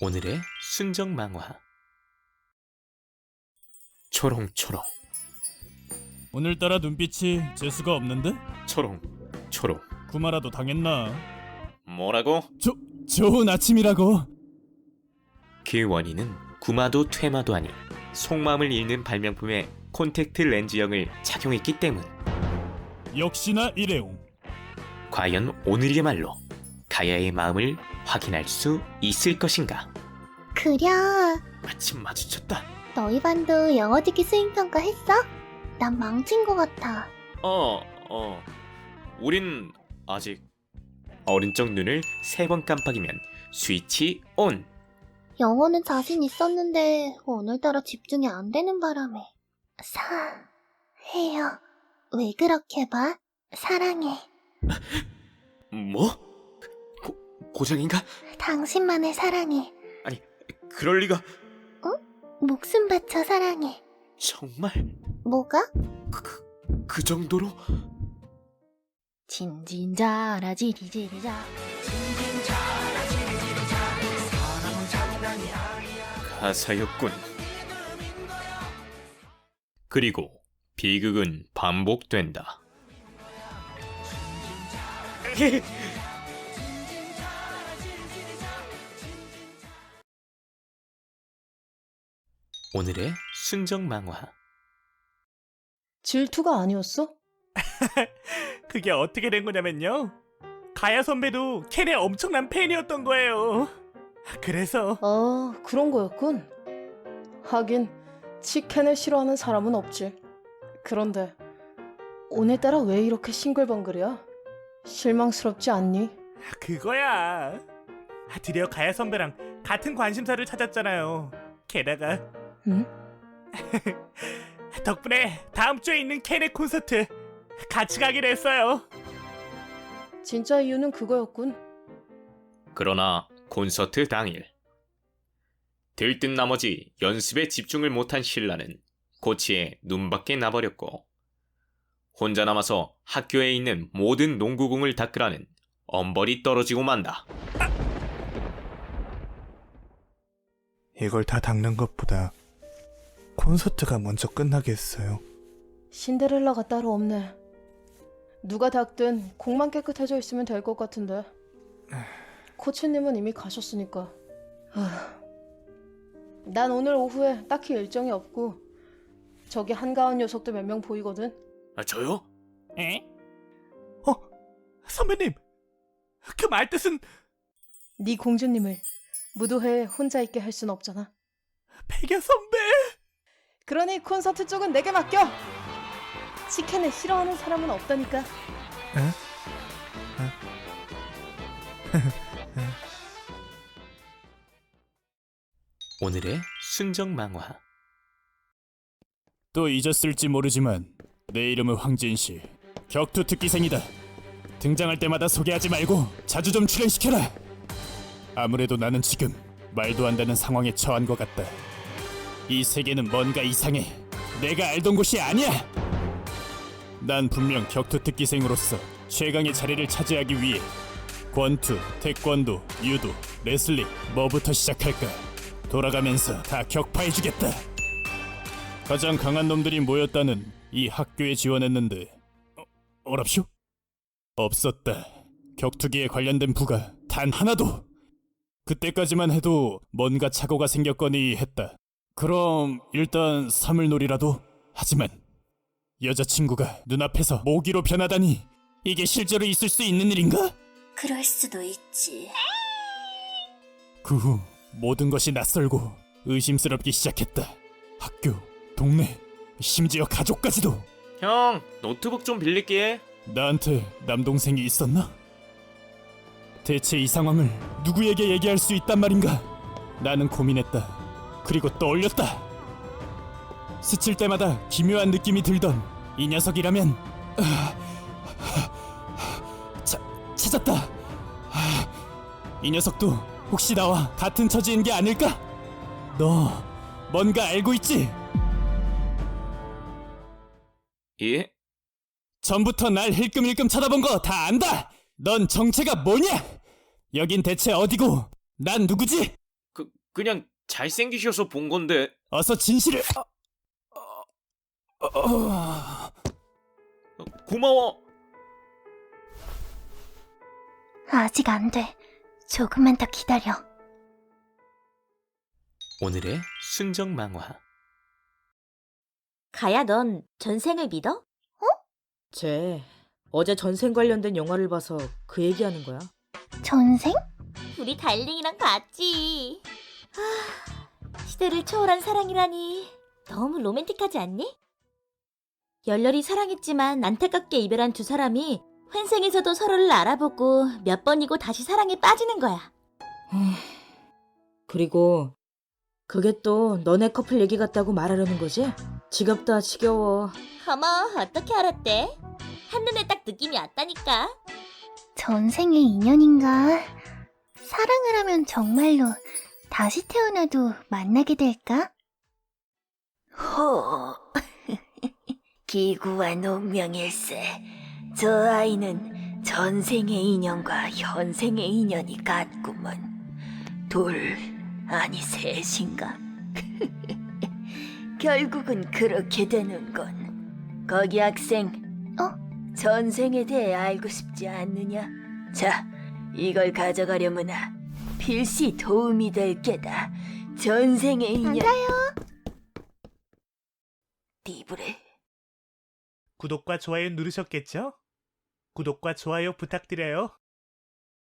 오늘의 순정 망화 초롱초롱 오늘따라 눈빛이 재수가 없는데? 초롱 초롱 구마라도 당했나? 뭐라고? 조, 좋은 아침이라고 그 원인은 구마도 퇴마도 아닌 속마음을 읽는 발명품의 콘택트 렌즈형을 착용했기 때문 역시나 일회용 과연 오늘이야말로 가야의 마음을 확인할 수 있을 것인가 그려. 마침 마주쳤다 너희 반도 영어 듣기 수행평가 했어? 난 망친 것 같아. 어, 어. 우린 아직 어린 적 눈을 세 번 깜빡이면 스위치 온. 영어는 자신 있었는데 오늘따라 집중이 안 되는 바람에. 사, 해요. 왜 그렇게 봐? 사랑해. 뭐? 고, 고장인가? 당신만을 사랑해. 그럴 리가. 목숨 바쳐 사랑해. 정말 뭐가? 그, 그, 그 정도로? 진진자라 지리지리자. 가사였군. 그리고 비극은 반복된다. 오늘의 순정 망화. 질투가 아니었어? 그게 어떻게 된 거냐면요 가야 선배도 캔의 엄청난 팬이었던 거예요 그래서 아, 그런 거였군. 하긴 치킨을 싫어하는 사람은 없지. 그런데 오늘따라 왜 이렇게 싱글벙글이야? 실망스럽지 않니? 그거야 드디어 가야 선배랑 같은 관심사를 찾았잖아요 게다가 응? 덕분에 다음 주에 있는 캔의 콘서트 같이 가기로 했어요 진짜 이유는 그거였군. 그러나 콘서트 당일 들뜬 나머지 연습에 집중을 못한 신라는 고치에 눈밖에 나버렸고 혼자 남아서 학교에 있는 모든 농구공을 닦으라는 엄벌이 떨어지고 만다. 이걸 다 닦는 것보다 콘서트가 먼저 끝나게 했어요. 신데렐라가 따로 없네. 누가 닦든 공만 깨끗해져 있으면 될 것 같은데. 코치님은 이미 가셨으니까. 아, 난 오늘 오후에 딱히 일정이 없고 저기 한가한 녀석도 몇 명 보이거든. 아, 저요? 에? 어? 선배님 그 말뜻은 네 공주님을 무도회에 혼자 있게 할 순 없잖아. 백야 선배 그러니 콘서트 쪽은 내게 맡겨. 치킨을 싫어하는 사람은 없다니까. 오늘의 순정 망화. 또 잊었을지 모르지만 내 이름은 황진씨 격투 특기생이다 등장할 때마다 소개하지 말고 자주 좀 출연시켜라 아무래도 나는 지금 말도 안 되는 상황에 처한 것 같다 이 세계는 뭔가 이상해 내가 알던 곳이 아니야 난 분명 격투 특기생으로서 최강의 자리를 차지하기 위해 권투, 태권도, 유도, 레슬링 뭐부터 시작할까 돌아가면서 다 격파해주겠다 가장 강한 놈들이 모였다는 이 학교에 지원했는데 어, 어랍쇼? 없었다. 격투기에 관련된 부가 단 하나도. 그때까지만 해도 뭔가 착오가 생겼거니 했다. 그럼 일단 사물놀이라도 하지만 여자친구가 눈앞에서 모기로 변하다니 이게 실제로 있을 수 있는 일인가? 그럴 수도 있지. 그 후 모든 것이 낯설고 의심스럽기 시작했다. 학교, 동네, 심지어 가족까지도. 형, 노트북 좀 빌릴게. 나한테 남동생이 있었나? 대체 이 상황을 누구에게 얘기할 수 있단 말인가? 나는 고민했다. 그리고 떠올렸다. 스칠 때마다 기묘한 느낌이 들던 이 녀석이라면 아, 차, 찾았다. 아, 이 녀석도 혹시 나와 같은 처지인 게 아닐까? 너 뭔가 알고 있지? 예? 전부터 날 힐끔힐끔 쳐다본 거 다 안다! 넌 정체가 뭐냐? 여긴 대체 어디고, 난 누구지? 그, 그냥 잘생기셔서 본 건데. 어서 진실을. 어, 어, 어, 어, 고마워. 아직 안 돼. 조금만 더 기다려. 오늘의 순정 망화. 가야 넌 전생을 믿어? 쟤 어제 전생 관련된 영화를 봐서 그 얘기하는 거야. 전생? 우리 달링이랑 같지. 아, 시대를 초월한 사랑이라니 너무 로맨틱하지 않니? 열렬히 사랑했지만 안타깝게 이별한 두 사람이 환생에서도 서로를 알아보고 몇 번이고 다시 사랑에 빠지는 거야. 그리고 그게 또 너네 커플 얘기 같다고 말하려는 거지? 지겹다 지겨워. 어머, 어떻게 알았대? 한눈에 딱 느낌이 왔다니까. 전생의 인연인가? 사랑을 하면 정말로 다시 태어나도 만나게 될까? 호. 기구한 운명일세. 저 아이는 전생의 인연과 현생의 인연이 같구먼. 둘, 아니 셋인가? 결국은 그렇게 되는건. 거기 학생. 어? 전생에 대해 알고 싶지 않느냐? 자, 이걸 가져가려무나 필시 도움이 될 게다. 전생의 인연. 맞아요. 띠부레. 구독과 좋아요 누르셨겠죠? 구독과 좋아요 부탁드려요.